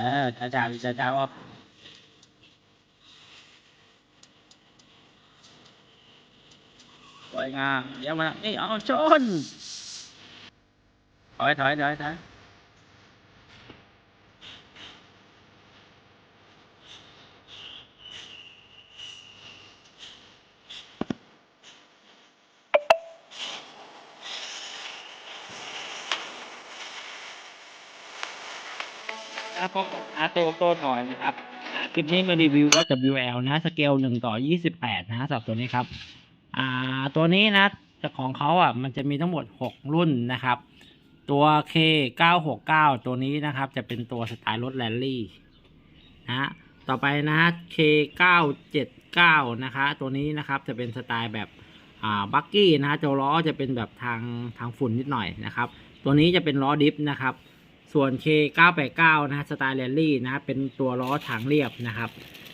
เออจ้าจ้าจ้าจ้าว่าสวย งามเดี๋ยวมานี่เอาชนถอยถอยถอยถอยอะพบอาโตโตหน่อยนะครับ คลิปนี้มารีวิวรถ WL นะ สเกลหนึ่งต่อยี่สิบแปดนะสำหรับตัวนี้ครับ อ่า ตัวนี้นะแต่ของเขาอะ มันจะมีทั้งหมดหกรุ่นนะครับ ตัว K 9 6 9 ตัวนี้นะครับ จะเป็นตัวสไตล์รถแรลลี่นะต่อไปนะฮะ K 9 7 9 นะคะตัวนี้นะครับ จะเป็นสไตล์แบบอ่าบักกี้นะฮะตัวล้อจะเป็นแบบทางทางฝุ่นนิดหน่อยนะครับ ตัวนี้จะเป็นล้อดิฟนะครับ ส่วน K 989นะฮะสไตล์แรลลี่นะเป็นตัวล้อทางเรียบนะครับ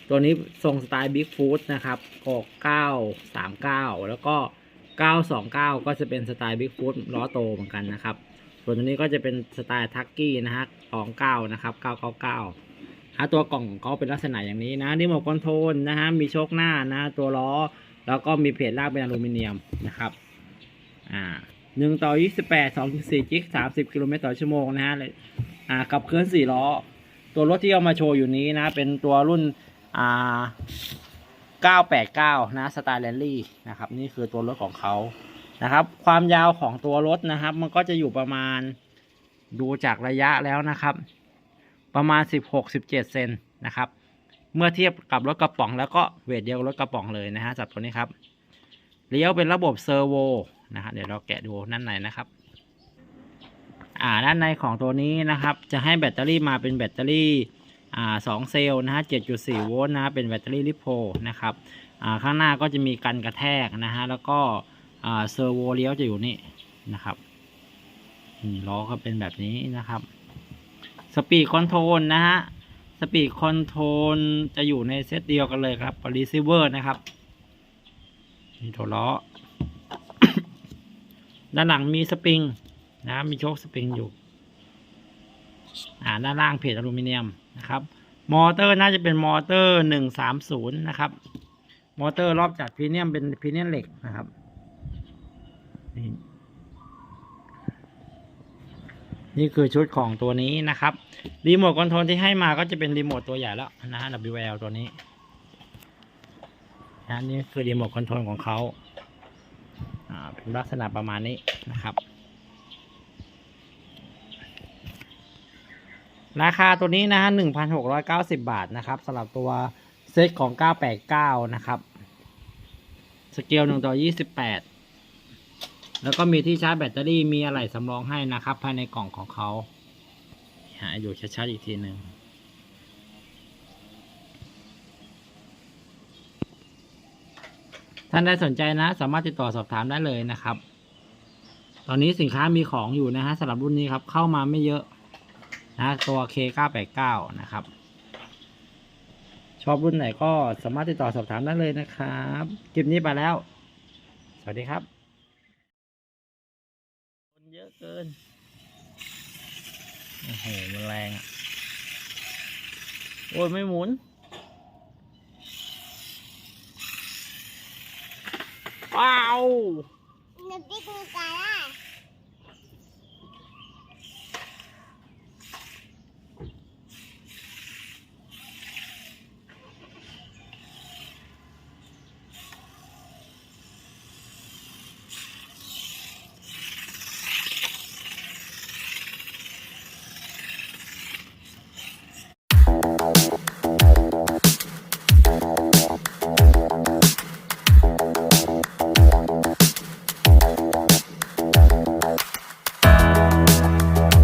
ตัวนี้ทรงสไตล์บิ๊กฟูดนะครับก939 แล้วก็ 929 ก็จะเป็นสไตล์บิ๊กฟูดล้อโตเหมือนกันนะครับ ส่วนตัวนี้ก็จะเป็นสไตล์ทักกี้นะฮะ29 นะครับ 999ฮะตัวกล่องของเขาเป็นลักษณะอย่างนี้นะรีโมทคอนโทรลนะฮะมีโชคหน้านะ ตัวล้อ แล้วก็มีเพจลากเป็นอลูมิเนียมนะครับ อ่า หนึ่งต่อยี่สิบแปดสองสี่จิกสามสิบกิโลเมตรต่อชั่วโมงนะฮะเลยอ่ากับเคลื่อนสี่ล้อ ตัวรถที่เอามาโชว์อยู่นี้นะ เป็นตัวรุ่นอ่า989นะสไตล์แรลลี่นะครับ นี่คือตัวรถของเขานะครับ ความยาวของตัวรถนะครับ มันก็จะอยู่ประมาณดูจากระยะแล้วนะครับ ประมาณ16-17เจ็ดเซนนะครับ เมื่อเทียบกับรถกระป๋องแล้วก็เวทเดียวกับรถกระป๋องเลยนะฮะจับตัวนี้ครับเลี้ยวเป็นระบบเซอร์โว นะครับเดี๋ยวเราแกะดูด้านในนะครับ อ่าด้านในของตัวนี้นะครับ จะให้แบตเตอรี่มาเป็นแบตเตอรี่อ่าสองเซลล์นะฮะ7.4โวลต์นะฮะเป็นแบตเตอรี่ลิโพนะครับอ่าข้างหน้าก็จะมีกันกระแทกนะฮะแล้วก็อ่าเซอร์โวเลี้ยวจะอยู่นี่นะครับอืมล้อก็เป็นแบบนี้นะครับสปีดคอนโทรลนะฮะสปีดคอนโทรลจะอยู่ในเซตเดียวกันเลยครับรีเซิเวอร์นะครับนี่ตัวล้อ ด้านหลังมีสปริงนะ มีโชคสปริงอยู่ อ่าด้านล่างเพจอลูมิเนียมนะครับ มอเตอร์น่าจะเป็นมอเตอร์หนึ่งสามศูนย์นะครับ มอเตอร์รอบจัดพรีเนียมเป็นพรีเนียมเหล็กนะครับนี่นี่คือชุดของตัวนี้นะครับ รีโมทคอนโทรลที่ให้มาก็จะเป็นรีโมทตัวใหญ่แล้วนะฮะ WL ตัวนี้นะนี่คือรีโมทคอนโทรลของเขา ลักษณะประมาณนี้นะครับ ราคาตัวนี้นะฮะหนึ่งพันหกร้อยเก้าสิบาทนะครับสำหรับตัวเซตของเก้าแปดเก้านะครับ สเกลหนึ่งต่อยี่สิบแปดแล้วก็มีที่ชาร์จแบตเตอรี่มีอะไรสำรองให้นะครับ ภายในกล่องของเขาหาอยู่ชัดๆอีกทีหนึ่ง ท่านใดสนใจนะ สามารถติดต่อสอบถามได้เลยนะครับ ตอนนี้สินค้ามีของอยู่นะฮะสำหรับรุ่นนี้ครับ เข้ามาไม่เยอะนะตัว K989 นะครับ ชอบรุ่นไหนก็สามารถติดต่อสอบถามได้เลยนะครับคลิปนี้ไปแล้ว สวัสดีครับ คนเยอะเกิน โอ้โห มันแรงอะ โอ้ย ไม่หมุน ว้าว นึกดิกมีกา